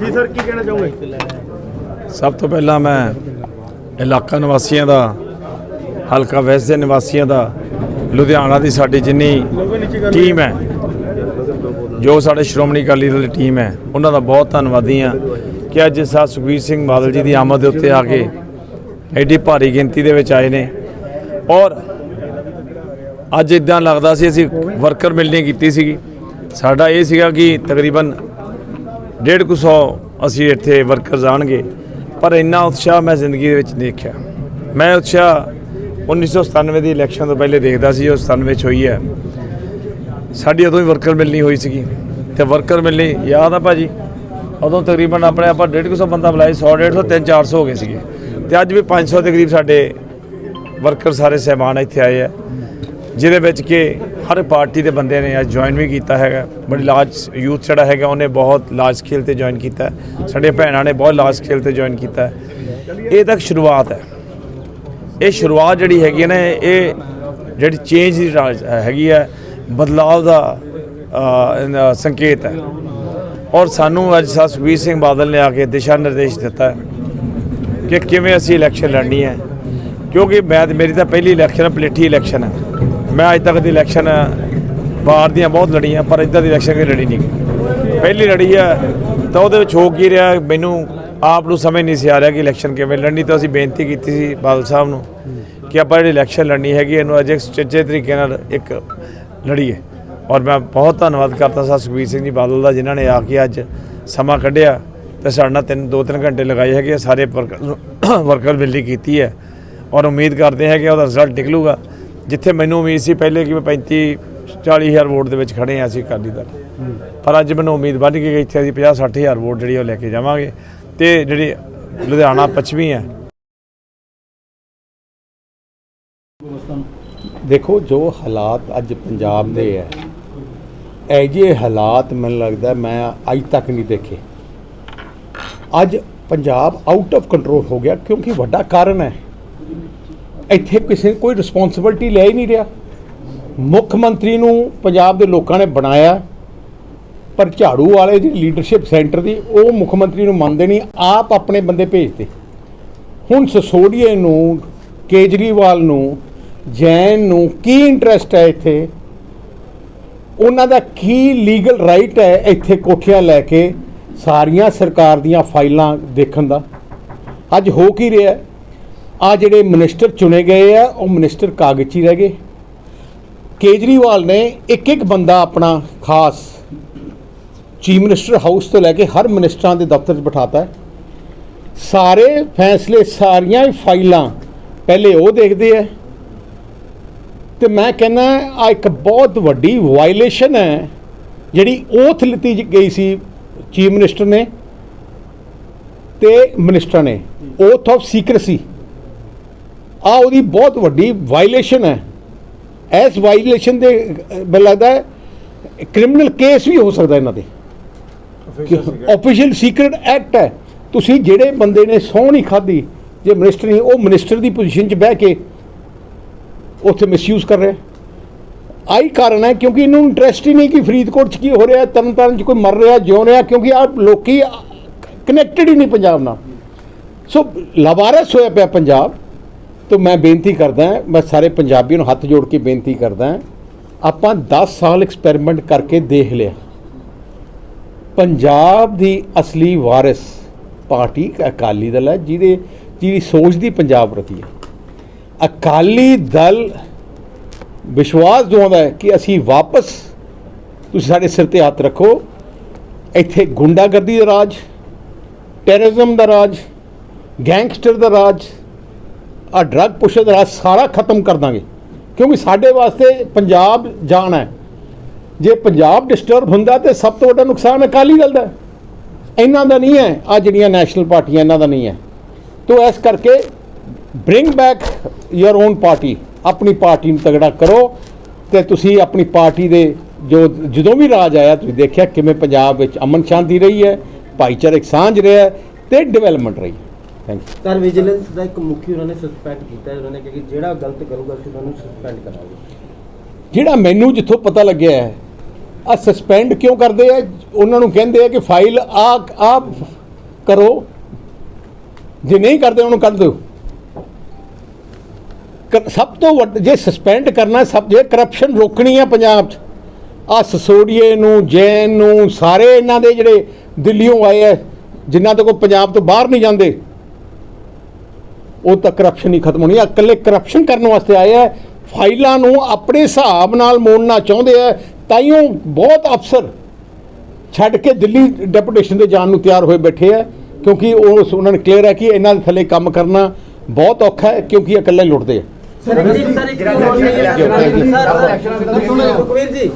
ਜੀ ਸਰ, ਕੀ ਕਹਿਣਾ ਚਾਹੋਗੇ? ਸਭ ਤੋਂ ਪਹਿਲਾਂ ਮੈਂ ਇਲਾਕਾ ਨਿਵਾਸੀਆਂ ਦਾ, ਹਲਕਾ ਵੈਸਟ ਦੇ ਨਿਵਾਸੀਆਂ ਦਾ, ਲੁਧਿਆਣਾ ਦੀ ਸਾਡੀ ਜਿੰਨੀ ਟੀਮ ਹੈ, ਜੋ ਸਾਡੇ ਸ਼੍ਰੋਮਣੀ ਅਕਾਲੀ ਦਲ ਦੀ ਟੀਮ ਹੈ, ਉਹਨਾਂ ਦਾ ਬਹੁਤ ਧੰਨਵਾਦੀ ਹਾਂ ਕਿ ਅੱਜ ਸਾ ਸੁਖਬੀਰ ਸਿੰਘ ਬਾਦਲ ਜੀ ਦੀ ਆਮਦ ਦੇ ਉੱਤੇ ਆ ਕੇ ਐਡੀ ਭਾਰੀ ਗਿਣਤੀ ਦੇ ਵਿੱਚ ਆਏ ਨੇ। ਔਰ ਅੱਜ ਇਦਾਂ ਲੱਗਦਾ ਸੀ, ਅਸੀਂ ਵਰਕਰ ਮਿਲਣੀ ਕੀਤੀ ਸੀਗੀ। ਸਾਡਾ ਇਹ ਸੀਗਾ ਕਿ ਤਕਰੀਬਨ ਡੇਢ ਕੁ ਸੌ ਅਸੀਂ ਇੱਥੇ ਵਰਕਰ ਆਣਗੇ ਪਰ ਇੰਨਾ ਉਤਸ਼ਾਹ ਮੈਂ ਜ਼ਿੰਦਗੀ ਦੇ ਵਿੱਚ ਨਹੀਂ ਦੇਖਿਆ। ਮੈਂ ਉਤਸ਼ਾਹ 1997 ਦੀ ਇਲੈਕਸ਼ਨ ਤੋਂ ਪਹਿਲੇ ਦੇਖਦਾ ਸੀ ਜੋ 97 ਵਿੱਚ ਹੋਈ ਹੈ। ਸਾਡੀ ਉਦੋਂ ਹੀ ਵਰਕਰ ਮਿਲਣੀ ਹੋਈ ਸੀਗੀ। ਤੇ ਵਰਕਰ ਮਿਲਣੀ ਯਾਦ ਆ ਭਾਜੀ? ਉਦੋਂ ਤਕਰੀਬਨ ਆਪਣੇ ਆਪਾਂ 150 ਬੰਦਾ ਬੁਲਾਏ 100 150 3 400 ਹੋ ਗਏ ਸੀਗੇ। ਤੇ ਅੱਜ ਵੀ 500 ਦੇ ਕਰੀਬ ਸਾਡੇ ਵਰਕਰ ਸਾਰੇ ਸਹਿਬਾਨ ਇੱਥੇ ਆਏ ਆ। ਜਿਹਦੇ ਵਿੱਚ ਕਿ ਹਰ ਪਾਰਟੀ ਦੇ ਬੰਦੇ ਨੇ ਅੱਜ ਜੁਆਇਨ ਵੀ ਕੀਤਾ ਹੈਗਾ। ਬੜੀ ਲਾਰਜ ਯੂਥ ਜਿਹੜਾ ਹੈਗਾ, ਉਹਨੇ ਬਹੁਤ ਲਾਰਜ ਸਕੇਲ ਤੇ ਜੁਆਇਨ ਕੀਤਾ ਹੈ। ਸਾਡੀਆਂ ਭੈਣਾਂ ਨੇ ਬਹੁਤ ਲਾਰਜ ਸਕੇਲ ਤੇ ਜੁਆਇਨ ਕੀਤਾ ਹੈ। ਇਹ ਤੱਕ ਸ਼ੁਰੂਆਤ ਹੈ। ਇਹ ਸ਼ੁਰੂਆਤ ਜਿਹੜੀ ਹੈਗੀ ਹੈ ਨਾ, ਇਹ ਜਿਹੜੀ ਚੇਂਜ ਦੀ ਰਾਜ- ਹੈਗੀ ਹੈ, ਬਦਲਾਵ ਦਾ ਸੰਕੇਤ ਹੈ। ਔਰ ਸਾਨੂੰ ਅੱਜ ਸਾ ਸੁਖਬੀਰ ਸਿੰਘ ਬਾਦਲ ਨੇ ਆ ਕੇ ਦਿਸ਼ਾ ਨਿਰਦੇਸ਼ ਦਿੱਤਾ ਕਿ ਕਿਵੇਂ ਅਸੀਂ ਇਲੈਕਸ਼ਨ ਲੜਨੀ ਹੈ। ਕਿਉਂਕਿ ਮੈਂ ਤੇ ਮੇਰੀ ਤਾਂ ਪਹਿਲੀ ਇਲੈਕਸ਼ਨ ਹੈ ਪਲੇਠੀ ਇਲੈਕਸ਼ਨ ਹੈ ਮੈਂ ਅੱਜ ਤੱਕ ਦੀ ਇਲੈਕਸ਼ਨ ਬਾਹਰ ਦੀਆਂ ਬਹੁਤ ਲੜੀਆਂ ਪਰ ਇੱਦਾਂ ਦੀ ਇਲੈਕਸ਼ਨ ਕਦੇ ਲੜੀ ਨਹੀਂ। ਪਹਿਲੀ ਲੜੀ ਹੈ ਤਾਂ ਉਹਦੇ ਵਿੱਚ ਹੋ ਕੀ ਰਿਹਾ ਮੈਨੂੰ ਆਪ ਨੂੰ ਸਮਝ ਨਹੀਂ ਸੀ ਆ ਰਿਹਾ ਕਿ ਇਲੈਕਸ਼ਨ ਕਿਵੇਂ ਲੜਨੀ ਤਾਂ ਅਸੀਂ ਬੇਨਤੀ ਕੀਤੀ ਸੀ ਬਾਦਲ ਸਾਹਿਬ ਨੂੰ ਕਿ ਆਪਾਂ ਜਿਹੜੀ ਇਲੈਕਸ਼ਨ ਲੜਨੀ ਹੈਗੀ ਇਹਨੂੰ ਅਜੇ ਸੁਚੱਜੇ ਤਰੀਕੇ ਨਾਲ ਇੱਕ ਲੜੀਏ। ਔਰ ਮੈਂ ਬਹੁਤ ਧੰਨਵਾਦ ਕਰਦਾ ਸਾਂ ਸੁਖਬੀਰ ਸਿੰਘ ਜੀ ਬਾਦਲ ਦਾ ਜਿਨ੍ਹਾਂ ਨੇ ਆ ਕੇ ਅੱਜ ਸਮਾਂ ਕੱਢਿਆ ਤੇ ਸਾਡੇ ਨਾਲ ਤਿੰਨ ਦੋ ਤਿੰਨ ਘੰਟੇ ਲਗਾਏ ਹੈਗੇ ਆ, ਸਾਰੇ ਵਰਕਰ ਵਰਕਰ ਬਿਲਡੀ ਕੀਤੀ ਹੈ। ਔਰ ਉਮੀਦ ਕਰਦੇ ਹਾਂ ਕਿ ਉਹਦਾ ਰਿਜ਼ਲਟ ਨਿਕਲੂਗਾ। ਜਿੱਥੇ ਮੈਨੂੰ ਉਮੀਦ ਸੀ ਪਹਿਲੇ ਕਿ ਮੈਂ 35 40 ਹਜ਼ਾਰ ਵੋਟ ਦੇ ਵਿੱਚ ਖੜੇ ਹਾਂ ਅਸੀਂ ਅਕਾਲੀ ਦਲ। ਪਰ ਅੱਜ ਮੈਨੂੰ ਉਮੀਦ ਵੱਧ ਗਈ ਕਿ ਇੱਥੇ ਅਸੀਂ 50 60 ਹਜ਼ਾਰ ਵੋਟ ਜਿਹੜੀ ਉਹ ਲੈ ਕੇ ਜਾਵਾਂਗੇ। ਤੇ ਜਿਹੜੀ ਲੁਧਿਆਣਾ ਪੱਛਮੀ ਹੈ। ਦੇਖੋ, ਜੋ ਹਾਲਾਤ ਅੱਜ ਪੰਜਾਬ ਦੇ ਹੈ, ਇਹ ਜਿਹੇ ਹਾਲਾਤ ਮੈਨੂੰ ਲੱਗਦਾ ਮੈਂ ਅੱਜ ਤੱਕ ਨਹੀਂ ਦੇਖੇ। ਅੱਜ ਪੰਜਾਬ ਆਊਟ ਆਫ ਕੰਟਰੋਲ ਹੋ ਗਿਆ ਕਿਉਂਕਿ ਵੱਡਾ ਕਾਰਨ ਹੈ। ਇੱਥੇ ਕਿਸੇ ਕੋਈ ਰਿਸਪੌਂਸਿਬਿਲਟੀ ਲੈ ਹੀ ਨਹੀਂ ਰਿਹਾ। ਮੁੱਖ ਮੰਤਰੀ ਨੂੰ ਪੰਜਾਬ ਦੇ ਲੋਕਾਂ ਨੇ ਬਣਾਇਆ, ਪਰ ਝਾੜੂ ਵਾਲੇ ਦੀ ਲੀਡਰਸ਼ਿਪ ਸੈਂਟਰ ਦੀ ਉਹ ਮੁੱਖ ਮੰਤਰੀ ਨੂੰ ਮੰਨਦੇ ਨਹੀਂ, ਆਪ ਆਪਣੇ ਬੰਦੇ ਭੇਜਦੇ। ਹੁਣ ਸਸੋਡੀਏ ਨੂੰ, ਕੇਜਰੀਵਾਲ ਨੂੰ, ਜੈਨ ਨੂੰ ਕੀ ਇੰਟਰਸਟ ਹੈ ਇੱਥੇ? ਉਹਨਾਂ ਦਾ ਕੀ ਲੀਗਲ ਰਾਈਟ ਹੈ ਇੱਥੇ ਕੋਠੀਆਂ ਲੈ ਕੇ ਸਾਰੀਆਂ ਸਰਕਾਰ ਦੀਆਂ ਫਾਈਲਾਂ ਦੇਖਣ ਦਾ? ਅੱਜ ਹੋ ਕੀ ਰਿਹਾ? ਆ ਜਿਹੜੇ ਮਿਨਿਸਟਰ ਚੁਣੇ ਗਏ ਆ, ਉਹ ਮਿਨਿਸਟਰ ਕਾਗਜ਼ 'ਚ ਹੀ ਰਹਿ ਗਏ। ਕੇਜਰੀਵਾਲ ਨੇ ਇੱਕ ਇੱਕ ਬੰਦਾ ਆਪਣਾ ਖਾਸ ਚੀਫ ਮਿਨਿਸਟਰ ਹਾਊਸ ਤੋਂ ਲੈ ਕੇ ਹਰ ਮਿਨਿਸਟਰਾਂ ਦੇ ਦਫ਼ਤਰ 'ਚ ਬਿਠਾਤਾ ਹੈ। ਸਾਰੇ ਫੈਸਲੇ, ਸਾਰੀਆਂ ਹੀ ਫਾਈਲਾਂ ਪਹਿਲੇ ਉਹ ਦੇਖਦੇ ਆ। ਤੇ ਮੈਂ ਕਹਿੰਦਾ, ਆ ਇੱਕ ਬਹੁਤ ਵੱਡੀ ਵਾਇਲੇਸ਼ਨ ਹੈ, ਜਿਹੜੀ ਓਥ ਲਿੱਤੀ ਗਈ ਸੀ ਚੀਫ ਮਿਨਿਸਟਰ ਨੇ ਤੇ ਮਿਨਿਸਟਰ ਨੇ। ਓਥ ਆਫ ਸੀਕ੍ਰੇਸੀ ਆ ਉਹਦੀ ਬਹੁਤ ਵੱਡੀ ਵਾਇਲੇਸ਼ਨ ਹੈ। ਇਸ ਵਾਇਲੇਸ਼ਨ ਦੇ ਮੈਨੂੰ ਲੱਗਦਾ ਹੈ ਕ੍ਰਿਮੀਨਲ ਕੇਸ ਵੀ ਹੋ ਸਕਦਾ ਇਹਨਾਂ ਤੇ। ਆਫੀਸ਼ੀਅਲ ਸੀਕ੍ਰੇਟ ਐਕਟ ਹੈ। ਤੁਸੀਂ ਜਿਹੜੇ ਬੰਦੇ ਨੇ ਸਹੁੰ ਨਹੀਂ ਖਾਧੀ ਜੇ ਮਿਨਿਸਟਰ ਨਹੀਂ ਉਹ ਮਿਨਿਸਟਰ ਦੀ ਪੋਜੀਸ਼ਨ 'ਚ ਬਹਿ ਕੇ ਉੱਥੇ ਮਿਸਯੂਜ਼ ਕਰ ਰਿਹਾ ਆਈ ਕਾਰਨ ਹੈ ਕਿਉਂਕਿ ਇਹਨੂੰ ਇੰਟਰਸਟ ਹੀ ਨਹੀਂ ਕਿ ਫਰੀਦਕੋਟ 'ਚ ਕੀ ਹੋ ਰਿਹਾ ਤਰਨਤਾਰਨ 'ਚ ਕੋਈ ਮਰ ਰਿਹਾ ਜਿਉ ਰਿਹਾ ਕਿਉਂਕਿ ਆ ਲੋਕੀ ਕਨੈਕਟਡ ਹੀ ਨਹੀਂ ਪੰਜਾਬ ਨਾਲ। ਸੋ ਲਵਾਰਸ ਹੋਇਆ ਪਿਆ ਪੰਜਾਬ। ਤੋਂ ਮੈਂ ਬੇਨਤੀ ਕਰਦਾ ਮੈਂ ਸਾਰੇ ਪੰਜਾਬੀਆਂ ਨੂੰ ਹੱਥ ਜੋੜ ਕੇ ਬੇਨਤੀ ਕਰਦਾ ਆਪਾਂ 10 ਸਾਲ ਐਕਸਪੈਰੀਮੈਂਟ ਕਰਕੇ ਦੇਖ ਲਿਆ। ਪੰਜਾਬ ਦੀ ਅਸਲੀ ਵਾਰਿਸ ਪਾਰਟੀ ਅਕਾਲੀ ਦਲ ਹੈ, ਜਿਹਦੇ ਜਿਹਦੀ ਸੋਚ ਦੀ ਪੰਜਾਬ ਪ੍ਰਤੀ ਹੈ। ਅਕਾਲੀ ਦਲ ਵਿਸ਼ਵਾਸ ਦਿਵਾਉਂਦਾ ਹੈ ਕਿ ਅਸੀਂ ਵਾਪਸ ਤੁਸੀਂ ਸਾਡੇ ਸਿਰ ਤੇ ਹੱਥ ਰੱਖੋ। ਇੱਥੇ ਗੁੰਡਾਗਰਦੀ ਦਾ ਰਾਜ ਟੈਰਰਿਜ਼ਮ ਦਾ ਰਾਜ ਗੈਂਗਸਟਰ ਦਾ ਰਾਜ ਆ ਡਰੱਗ ਪੁਸ਼ਰ ਰਾਜ ਸਾਰਾ ਖਤਮ ਕਰ ਦਾਂਗੇ। ਕਿਉਂਕਿ ਸਾਡੇ ਵਾਸਤੇ ਪੰਜਾਬ ਜਾਨ ਹੈ। ਜੇ ਪੰਜਾਬ ਡਿਸਟਰਬ ਹੁੰਦਾ ਤੇ ਸਭ ਤੋਂ ਵੱਡਾ ਨੁਕਸਾਨ ਅਕਾਲੀ ਦਲ ਦਾ ਇਹਨਾਂ ਦਾ ਨਹੀਂ ਹੈ, ਆ ਜਿਹੜੀਆਂ ਨੈਸ਼ਨਲ ਪਾਰਟੀਆਂ ਇਹਨਾਂ ਦਾ ਨਹੀਂ ਹੈ। ਤੋ ਇਸ ਕਰਕੇ bring back your own party ਆਪਣੀ ਪਾਰਟੀ ਨੂੰ ਤਗੜਾ ਕਰੋ ਤੇ ਤੁਸੀਂ ਆਪਣੀ ਪਾਰਟੀ ਦੇ ਜੋ ਜਦੋਂ ਵੀ ਰਾਜ ਆਇਆ, ਤੁਸੀਂ ਦੇਖਿਆ ਕਿਵੇਂ ਪੰਜਾਬ ਵਿੱਚ ਅਮਨ ਸ਼ਾਂਤੀ ਰਹੀ ਹੈ, ਭਾਈਚਾਰਕ ਸਾਂਝ ਰਿਹਾ ਹੈ ਤੇ ਡਿਵੈਲਪਮੈਂਟ ਰਹੀ ਥੈਂਕ ਯੂ ਸਰ ਵਿਜੀਲੈਂਸ ਦਾ ਇੱਕ ਮੁਖੀ ਉਹਨਾਂ ਨੇ ਸਸਪੈਂਡ ਕੀਤਾ ਹੈ। ਉਹਨਾਂ ਨੇ ਕਿਹਾ ਕਿ ਜਿਹੜਾ ਗਲਤ ਕਰੂਗਾ ਅਸੀਂ ਤੁਹਾਨੂੰ ਸਸਪੈਂਡ ਕਰਾਂਗੇ। ਜਿਹੜਾ ਮੈਨੂੰ ਜਿੱਥੋਂ ਪਤਾ ਲੱਗਿਆ ਹੈ ਆ ਸਸਪੈਂਡ ਕਿਉਂ ਕਰਦੇ ਆ? ਉਹਨਾਂ ਨੂੰ ਕਹਿੰਦੇ ਆ ਕਿ ਫਾਈਲ ਆ ਆ ਕਰੋ। ਜੇ ਨਹੀਂ ਕਰਦੇ ਉਹਨੂੰ ਕੱਢ ਦਿਓ। ਕ- ਸਭ ਤੋਂ ਵੱਡ ਜੇ ਸਸਪੈਂਡ ਕਰਨਾ ਸਭ ਜੇ ਕਰਪਸ਼ਨ ਰੋਕਣੀ ਹੈ ਪੰਜਾਬ 'ਚ ਆ ਸਸੋਡੀਏ ਨੂੰ ਜੈਨ ਨੂੰ ਸਾਰੇ ਇਹਨਾਂ ਦੇ ਜਿਹੜੇ ਦਿੱਲੀੋਂ ਆਏ ਆ ਜਿਨ੍ਹਾਂ ਤੋਂ ਕੋਈ ਪੰਜਾਬ ਤੋਂ ਬਾਹਰ ਨਹੀਂ ਜਾਂਦੇ ਉਹ ਤਾਂ ਕਰਪਸ਼ਨ ਹੀ ਖਤਮ ਹੋਣੀ ਆ ਇਕੱਲੇ ਕਰਪਸ਼ਨ ਕਰਨ ਵਾਸਤੇ ਆਏ ਆ ਫਾਈਲਾਂ ਨੂੰ ਆਪਣੇ ਹਿਸਾਬ ਨਾਲ ਮੋੜਨਾ ਚਾਹੁੰਦੇ ਆ ਤਾਈਓ ਬਹੁਤ ਅਫਸਰ ਛੱਡ ਕੇ ਦਿੱਲੀ ਡੈਪੂਟੇਸ਼ਨ ਤੇ ਜਾਣ ਨੂੰ ਤਿਆਰ ਹੋਏ ਬੈਠੇ ਆ ਕਿਉਂਕਿ ਉਹ ਉਹਨਾਂ ਨੇ ਕਲੀਅਰ ਹੈ ਕਿ ਇਹਨਾਂ ਦੇ ਥੱਲੇ ਕੰਮ ਕਰਨਾ ਬਹੁਤ ਔਖਾ ਹੈ ਕਿਉਂਕਿ ਇਹ ਇਕੱਲੇ ਲੁੱਟਦੇ ਆ ਸਰ ਇੱਕ ਸਰ ਇੱਕ ਸਰ ਸੁਖਵੀਰ ਜੀ